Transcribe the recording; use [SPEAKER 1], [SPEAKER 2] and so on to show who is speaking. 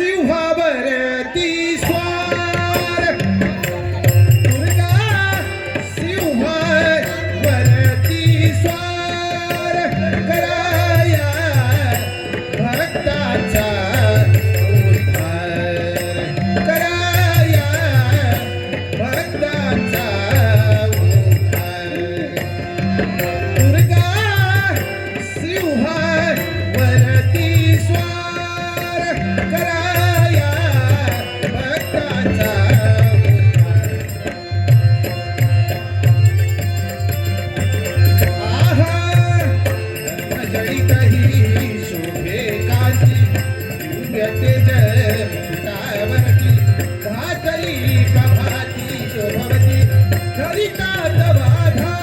[SPEAKER 1] see why. जय कावती भाकरी कभाती शोभवती हरिता तवाधा